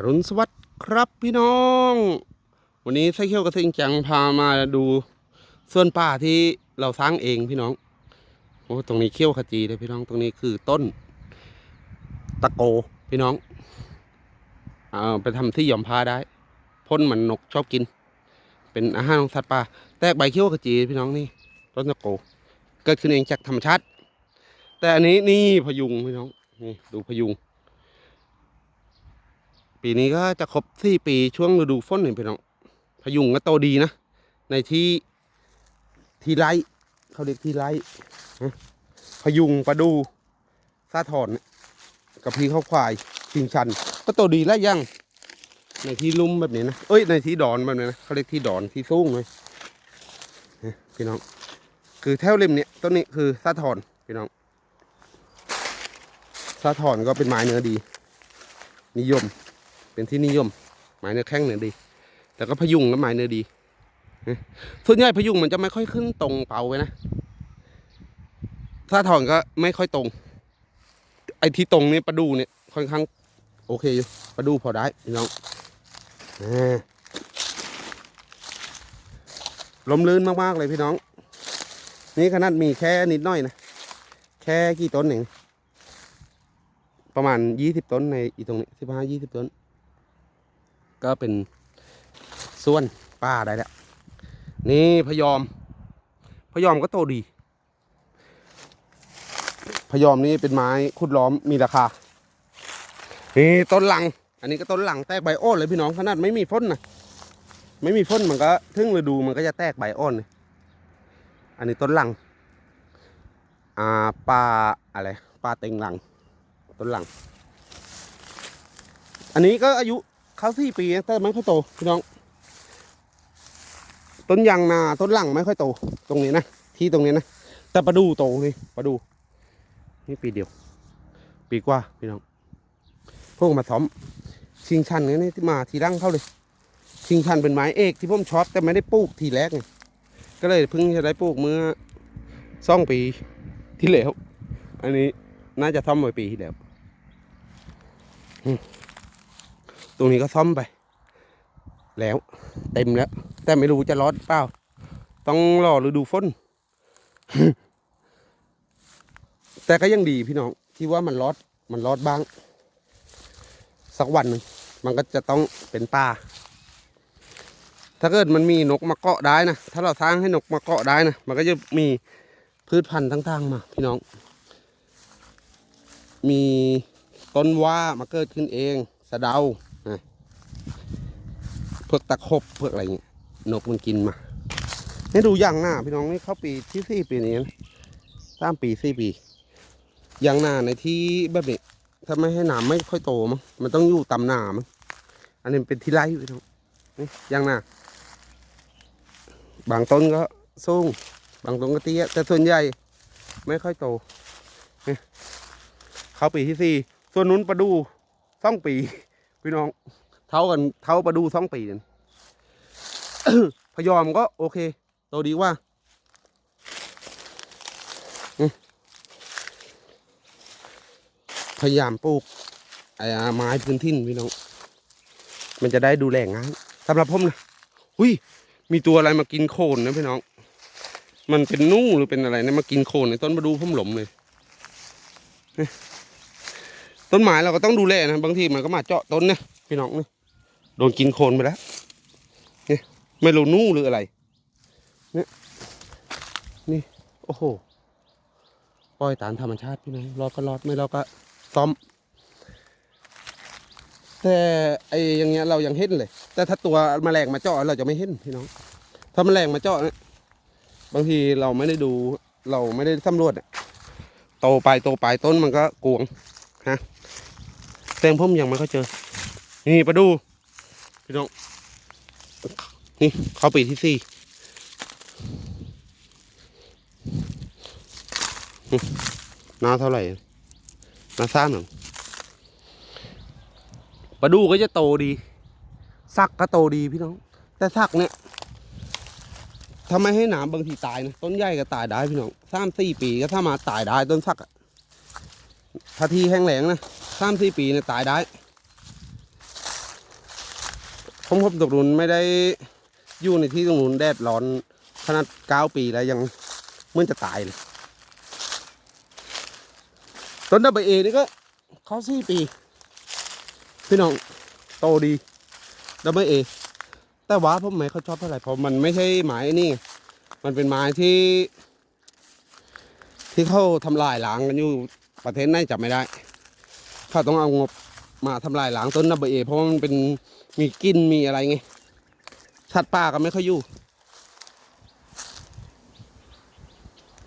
อรุณสวัสดิ์ครับพี่น้อง วันนี้ไซเคิลกระทิงจังพามาดูส่วนป่าที่เราสร้างเองพี่น้องโอ้ตรงนี้เขี้ยวขจีเลยพี่น้องตรงนี้คือต้น ตะโกพี่น้องเอาไปทำที่หย่อมผ้าได้พ่นเหมือนนกชอบกิน เป็นอาหารของสัตว์ป่าแตกใบเขี้ยวขจีพี่น้องนี่ต้นตะโก เกิดขึ้นเองจากธรรมชาติ แต่อันนี้นี่พยุงพี่น้องนี่ดูพยุง ปีนี้ก็จะครบสี่ปีช่วงฤดูฝนนี่พี่น้องพยุงก็โตดีนะ ในที่ที่ไรเขาเรียกที่ไร่นะพยุงประดูซาถอนกับพี่ข้าวควายชิงชัน ก็โตดีแล้วยัง ในที่ลุ่มแบบนี้นะเอ้ยในที่ดอนแบบนี้นะเขาเรียกที่ดอนที่สูงเลยนะพี่น้อง คือแถวริมเนี่ยต้นนี้คือซาถอนพี่น้องซาถอนก็เป็นไม้เนื้อดี นิยม เป็นที่นิยมไม้เนื้อแข้งเนื้อดี แต่ก็พยุงก็ไม้เนื้อดีส่วนใหญ่พยุงมันจะไม่ค่อยขึ้นตรงเปาไว้นะ ถ้าถอนก็ไม่ค่อยตรง ไอ้ที่ตรงนี่ประดูเนี่ยค่อนข้าง โอเคอยู่ประดูพอได้พี่น้องลมลื่นมาก ๆ เลยพี่น้อง นี่ขนาดมีแค่นิดหน่อยนะ แค่กี่ต้นเอง ประมาณยี่สิบต้นในอีตรงนี้สิบห้ายี่สิบต้น ก็เป็นส่วนป้าได้แล้ว นี่พยอม พยอมก็โตดี พยอมนี่เป็นไม้ขุดล้อมมีราคา นี่ต้นหลัง อันนี้ก็ต้นหลังแตกใบอ้อนเลยพี่น้องขนาดไม่มีฝนนะไม่มีฝนมันก็ถึงฤดูมันก็จะแตกใบอ้อนเลยอันนี้ต้นหลัง อ่าปลาอะไรปลาเต็งหลัง ต้นหลัง อันนี้ก็อายุ เขาสี่ปีแต่ไม่ค่อยโตพี่น้อง ต้นยางนาต้นหลังไม่ค่อยโต ตรงนี้นะที่ตรงนี้นะแต่ประดูโตเลยประดู นี่ปีเดียว ปีกว่าพี่น้องพวกมาซ้อมชิงชันเนี่ยที่มาทีร่างเข้าเลย ชิงชันเป็นไม้เอกที่ผมช็อบแต่ไม่ได้ปลูกทีแรกไงก็เลยเพิ่งจะได้ปลูกเมื่อสองปีที่แล้ว อันนี้น่าจะซ่อมไว้ปีที่แล้วอืม ตรงนี้ก็ซ่อมไป แล้ว เต็มแล้ว แต่ไม่รู้จะรอดเปล่า ต้องรอฤดูฝนแต่ก็ยังดีพี่น้องที่ว่ามันรอดมันรอดบ้าง สักวันหนึ่งมันก็จะต้องเป็นป่าถ้าเกิดมันมีนกมาเกาะได้นะ ถ้าเราสร้างให้นกมาเกาะได้นะ มันก็จะมีพืชพันธุ์ต่างๆมา พี่น้อง มีต้นว่ามาเกิดขึ้นเอง สะเดา พวกตะขบพวกอะไรเงี้ยนกมันกินมาให้ดูย่างหน้าพี่น้องนี่เข้าปีที่สี่ปีนี้นะสามปีสี่ปีย่างหน้าในที่แบบนี้ถ้าไม่ให้หนามไม่ค่อยโตมั้งมันต้องอยู่ตำหนามั้งอันนี้เป็นที่ไร่พี่น้องนี่ย่างหน้าบางต้นก็สูงบางต้นก็เตี้ยแต่ส่วนใหญ่ไม่ค่อยโตเข้าปีที่สี่ส่วนนู้นประดูสองปีพี่น้อง เท่ากันเท่าประดูสองปีเนั่นพยอมก็โอเคโตดีว่าพยายามปลูกไอ้ไม้พื้นถิ่นพี่น้องมันจะได้ดูแลง่ายสำหรับผมนะหุยมีตัวอะไรมากินโคนนะพี่น้อง มันเป็นนู่หรือเป็นอะไรนะมากินโคนในต้นประดูผมหลมเลย ต้นไม้เราก็ต้องดูแลนะบางทีมันก็มาเจาะต้นเนี่ยพี่น้องนี่ โดนกินโคนไปแล้วเนี่ยไม่รู้นู่หรืออะไรเนี่ยนี่โอ้โหปล่อยตามธรรมชาติพี่น้องรอดก็รอดไม่รอดก็ซ้อม แต่ไอ้อย่างเงี้ยเรายังเห็นเลย แต่ถ้าตัวแมลงมาเจาะเราจะไม่เห็นพี่น้อง ถ้าแมลงมาเจาะเนี่ยบางทีเราไม่ได้ดูเราไม่ได้สำรวจโตไปโตไปต้นมันก็กวงฮะแตงพุ่มยังไม่ค่อยเจอ นี่ไปดู พี่น้อง นี่เข้าปีที่สี่อืมนาเท่าไหร่นาซ่ามหนึ่งปลาดูก็จะโตดีสักก็โตดีพี่น้อง แต่สักเนี่ยถ้าไมให้หนามบางทีตายนะต้นใหญ่ก็ตายได้พี่น้องสามสี่ปีก็ถ้ามาตายได้ต้นสักอะถ้าทีแห้งแหลงนะสามสี่ปีเนี่ยตายได้ ผมผมตรงนู้นไม่ได้อยู่ในที่ตรงนู้นแดดร้อนขนาดเก้าปีแล้วยังเมื่อนจะตายเลย ต้นดับเบิลเอนี่ก็เขาสี่ปี พี่น้องโตดีดับเบิลเอแต่ว่าผมไม่เขาชอบเท่าไหร่เพราะมันไม่ใช่ไม้นี่ มันเป็นไม้ที่ ที่เขาทำลายล้างกันอยู่ประเทศไหนจับไม่ได้เขาต้องเอางบมาทำลายล้างต้นดับเบิลเอเพราะมันเป็น มีกลินมีอะไรไงสัตว์ป่าก็ไม่ค่อยอยู่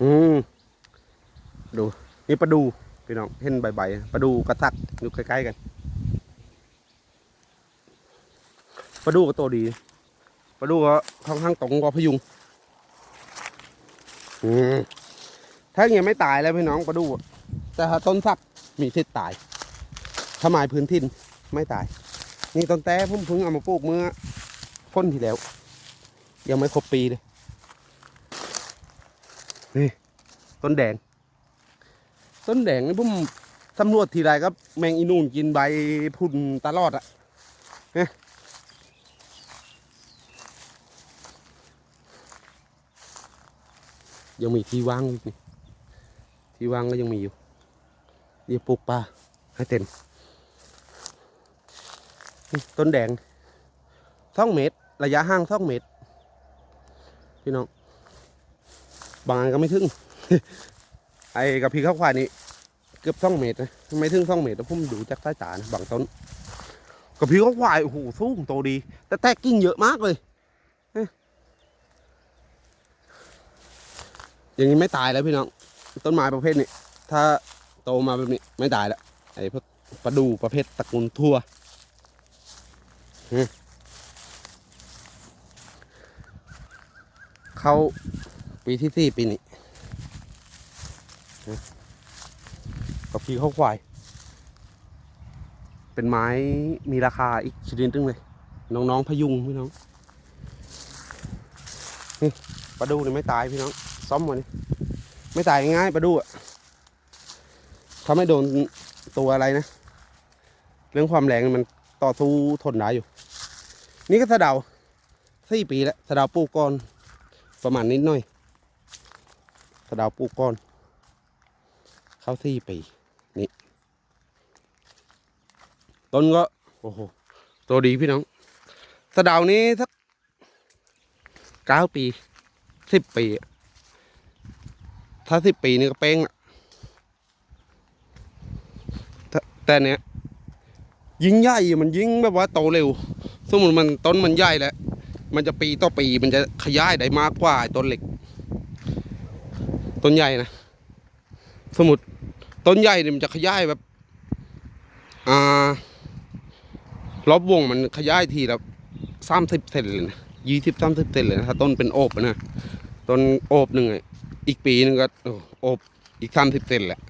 อืมดูนี่ปลาดูพี่น้องเห็นใบๆปลาดูกระตักอยู่ใกล้ๆกันปลาดูก็โตดีปลาดูก็ค่อนข้างตรงกว่าพยุงอืมถ้าอย่างเงี้ยไม่ตายแล้วพี่น้องปลาดูอะแต่ถ้าต้นสักมีสิทธิ์ตาย ถ้าไม้พื้นถิ่นไม่ตาย นี่ต้นแต้ผมพิ่งเอามาปลูกเมื่อพ้นที่แล้ว ยังไม่ครบปีเลยนี่ต้นแดง ต้นแดงนี่ผมสำรวจทีไรก็แมงอีนูนกินใบพุ่นตลอดอะเนี่ยยังมีที่ว่างอยู่นี่ที่ว่างก็ยังมีอยู่เดี๋ยวปลูกป่าให้เต็ม ต้นแดงสองเมตร ระยะห่างสองเมตร พี่น้อง บางอันก็ไม่ถึง ไอ้กับพี่ข้าวควายนี่เกือบสองเมตรนะไม่ถึงสองเมตรแล้วผมดูจากสายตานะบางต้น กับพี่ข้าวควายโอ้โหสูงโตดี แต่แตกกิ่งเยอะมากเลย อย่างนี้ไม่ตายแล้วพี่น้อง ต้นไม้ประเภทนี้ ถ้าโตมาแบบนี้ไม่ตายแล้วไอ้พวกประดูประเภทตระกูลทั่ว เข้าปีที่สี่ปีนี้กับพี่ข้าวควาย เป็นไม้มีราคาอีกชนิดหนึงเลย น้องๆพยุงพี่น้อง นี่ปลาดูนี่ไม่ตายพี่น้อง ซ้อมวันนี้ไม่ตายง่ายปลาดูอะถ้าไม่โดนตัวอะไรนะ เรื่องความแรงมัน ต่อสู้ทนได้อยู่ นี่ก็สะเดาสี่ปีแล้วสะเดาปลูกก่อน ประมาณนิดหน่อยสะเดาปลูกก่อน เข้าสี่ปีนี่ต้นก็โอ้โหตัวดีพี่น้องสะเดานี้สักเก้าปีสิบปี ถ้าสิบปีนี่ก็เป้งละแต่เนี้ย ยิงใหญ่มันยิงแบบว่าโตเร็ว สมมติมันต้นมันใหญ่แล้ว มันจะปีต่อปีมันจะขยายได้มากกว่าต้นเล็ก ต้นใหญ่นะ สมมติต้นใหญ่เนี่ยมันจะขยายแบบ อ่ารอบวงมันขยายทีละสามสิบเซนเลยนะยี่สิบสามสิบเซนเลยนะถ้าต้นเป็นโอบนะต้นโอบหนึ่งอีกปีหนึ่งก็โอ้โอบอีกสามสิบเซนแหละ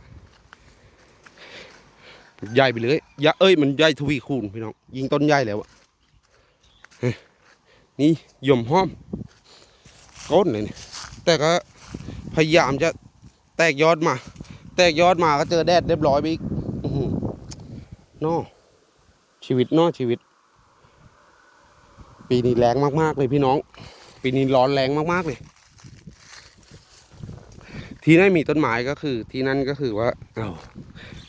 ใหญ่ไปเลยยะเอ้ยมันใหญ่ทวีคูณพี่น้องยิงต้นใหญ่แล้วอะนี่ย่อมห้อมก้นเลยเนี่ยแต่ก็พยายามจะแตกยอดมา แตกยอดมาก็เจอแดดเรียบร้อยไปอีกน้อหือเนอชีวิตนอชีวิต ปีนี้แรงมากๆเลยพี่น้อง ปีนี้ร้อนแรงมากๆเลย ที่นั่นมีต้นไม้ก็คือที่นั่นก็คือว่าเอา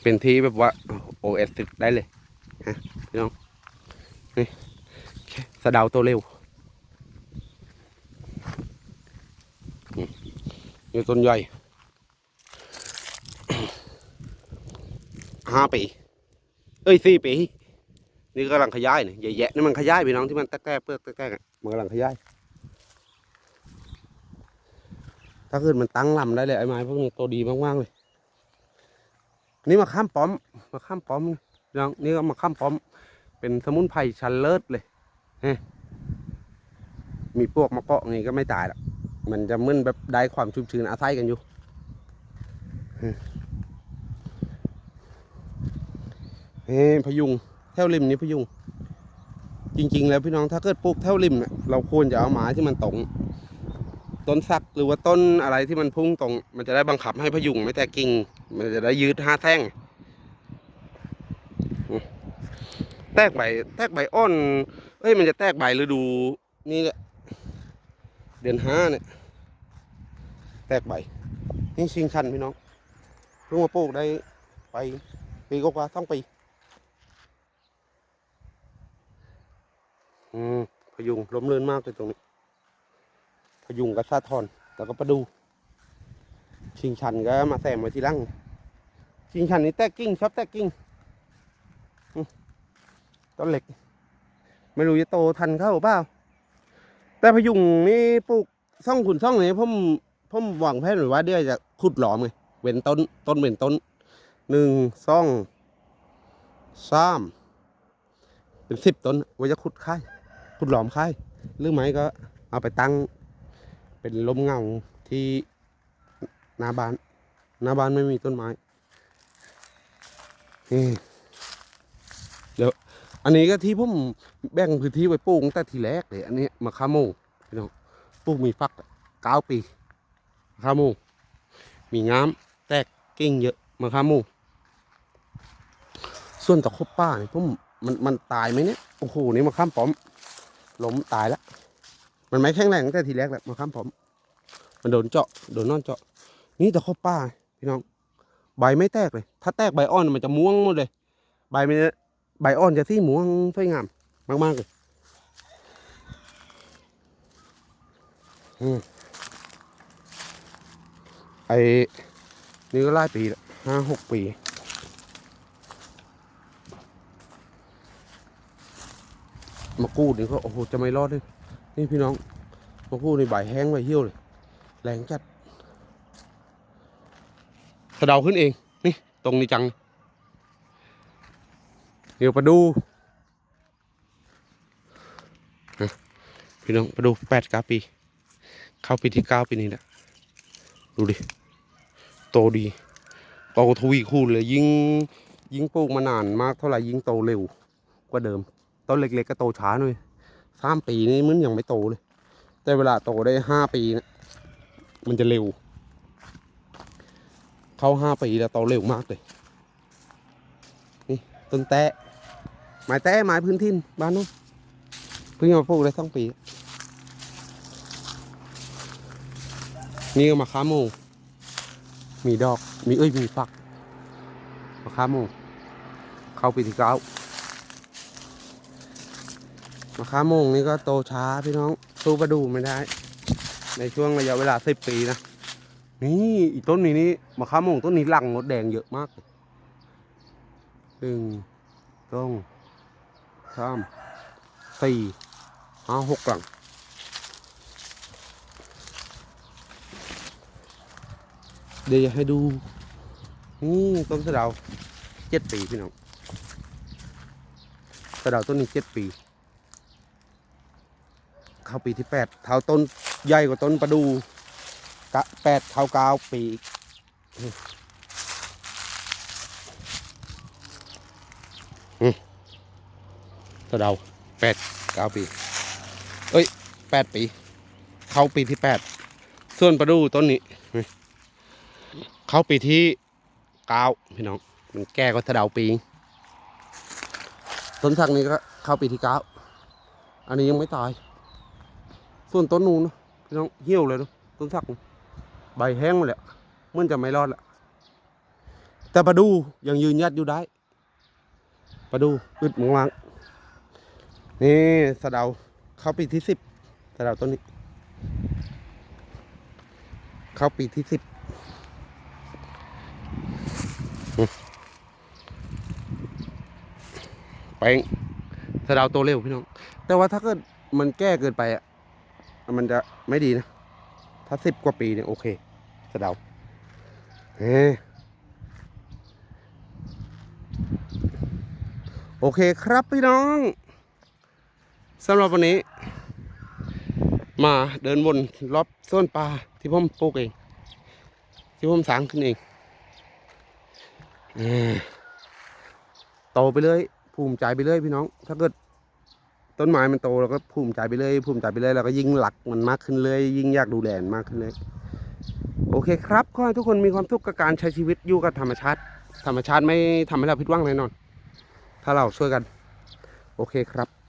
เป็นที่แบบว่าโอเอสติดได้เลยฮะพี่น้องนี่แสะดาตัวเร็วนี่ต้นใหญ่ห้าปี เอ้ยสี่ปี นี่กำลังขยายเนี่ยใหญ่ๆนี่มันขยายพี่น้องที่มันแตกๆเปลือกแตกๆมันกำลังขยาย ถ้าเกิดมันตั้งลำได้เลยไอ้ไม้พวกนี้ตัวดีมากๆเลย นี่มาข้ามป้อมมาข้ามป้อมนี่พี่น้องนี่ก็มาข้ามป้อม เป็นสมุนไพรชั้นเลิศเลยฮมีพวกมาเกาะนี่ก็ไม่ตายหรอกมันจะมึนแบบได้ความชุ่มชื้นอาศัยกันอยู่เฮ้พยุงแถวริมนี้พยุง จริง ๆ แล้วพี่น้องถ้าเกิดปลูกแถวริมเนี่ยเราควรจะเอาไม้ที่มันตรง ต้นสักหรือว่าต้นอะไรที่มันพุ่งตรง มันจะได้บังคับให้พยุงไม่แตกกิ่ง มันจะได้ยืดห้าแท่ง แตกใบ แตกใบอ่อน เอ้ยมันจะแตกใบฤดู นี่แหละเดือนห้าเนี่ย แตกใบ นี่ชิงชันพี่น้องเพิ่งมาปลูกได้ไปปีกว่าๆต้องปีอืมพยุงล้มเลื่อนมากเลยตรงนี้ พยุงกับซาทอน แล้วก็ประดู ชิงชันก็มาแซมไว้ที่หลัง ชิงชันนี่แตกกิ้งชอบแตกกิ้งต้นเหล็ก ไม่รู้จะโตทันเข้าเปล่า แต่พยุงนี่ปลูกซ่องขุนซ่องนี่ผมผมหวังแผนไว้ว่าเดี๋ยวจะขุดหลอมไงเว้นต้น ต้นเว้นต้นหนึ่งซ่องสามเป็นสิบต้นไว้จะขุดค่ายขุดหลอมค่ายหรือไม่ก็เอาไปตั้ง เป็นลมเงาที่หน้าบ้านหน้าบ้านไม่มีต้นไม้นี่เดี๋ยวอันนี้ก็ที่ผมแบ่งพื้นที่ไว้ปลูกตั้งแต่ทีแรกเลยอันนี้มะขามโมพี่น้องปลูกมีฟักเก้าปีมะขามโมมีงามแตกกิ่งเยอะมะขามโมส่วนตะคบป้าเนี่ยผมมันมันตายไหมเนี่ยโอ้โหนี่มะขามป้อมล้มตายแล้ว มันไม่แข็งแรงตั้งแต่ทีแรกแหละมะขามป้อมมันโดนเจาะโดนนอนเจาะ นี่ตะคบป้าพี่น้อง ใบไม่แตกเลย ถ้าแตกใบอ่อนมันจะม่วงหมดเลย ใบมันใบอ่อนจะที่ม่วงสวยงามมากๆเลยอืมไอ้นี่ก็หลายปีห้าหกปีมะกรูดนี่ก็โอ้โหจะไม่รอดเลย นี่พี่น้องมะกรูดนี่ใบแห้งใบเหี่ยวเลย แรงจัดสะเดาขึ้นเอง นี่ ตรงนี้จัง เดี๋ยวไปดู พี่น้องไปดูแปดกาปี เข้าปีที่เก้าปีนี้แหละดูดิ โตดีโตทวีคูณเลยยิ่งยิ่งปลูกมานานมากเท่าไหร่ยิ่งโตเร็วกว่าเดิม ต้นเล็กๆก็โตช้าหน่อย สามปีนี้มันยังไม่โตเลย แต่เวลาโตได้ห้าปีนะมันจะเร็ว เข้าห้าปีแล้วโตเร็วมากเลย นี่ต้นแตะไม้แตะไม้พื้นถิ่นบ้านนู้นเพิ่งมาปลูกได้สองปี นี่ก็มะขามโมมีดอก มีเอ้ยมีฝักมะขามโมเข้าปีที่เก้า มะขามโมงนี่ก็โตช้าพี่น้องสู้ประดูไม่ได้ ในช่วงระยะเวลาสิบปีนะนี่อีกต้นนี้นี่มะขามโมงต้นนี้หลังมดแดงเยอะมากหนึ่งสองสามสี่ห้าหกหลังเดี๋ยวจะให้ดู นี่ต้นสะเดาเจ็ดปีพี่น้องสะเดาต้นนี้เจ็ดปี เข้าปีที่แปดเท่าต้นใหญ่กว่าต้นประดูกะแปดเท่าเก้าปีอีกอืมสะเดาแปดเก้าปี เอ้ยแปดปี เข้าปีที่แปดส่วนประดูต้นนี้ เข้าปีที่เก้าพี่น้อง มันแก่กว่าสะเดาปี ต้นสักนี้ก็เข้าปีที่เก้าอันนี้ยังไม่ตาย ส่วนต้นนู้นพี่น้องเหี่ยวเลยนะต้นสักใบแห้งหมดแล้วเหมันจะไม่รอดละแต่ปลาดูยังยืนยัดอยู่ได้ปลาดูอึดมากๆนี่สะเดาเข้าปีที่สิบสะเดาต้นนี้ เข้าปีที่สิบแปงสะเดาวโตเร็วพี่น้อง แต่ว่าถ้าเกิดมันแก้เกินไปอะ มันจะไม่ดีนะ ถ้าสิบกว่าปีเนี่ยโอเคสะเดาเฮ้โอเคครับพี่น้องสำหรับวันนี้ มาเดินวนรอบส้นปลาที่ผมปลูกเอง ที่ผมสร้างขึ้นเองอ่โตไปเลยภูมิใจไปเลยพี่น้อง ถ้าเกิด ต้นไม้มันโตเราก็ภูมิใจไปเลยภูมิใจไปเลยเราก็ยิ่งหลักมันมากขึ้นเลยยิ่งอยากดูแลมันมากขึ้นเลยโอเคครับขอให้ทุกคนมีความสุขกับการใช้ชีวิตอยู่กับธรรมชาติ ธรรมชาติไม่ทำให้เราผิดหวังแน่นอน ถ้าเราช่วยกัน โอเคครับ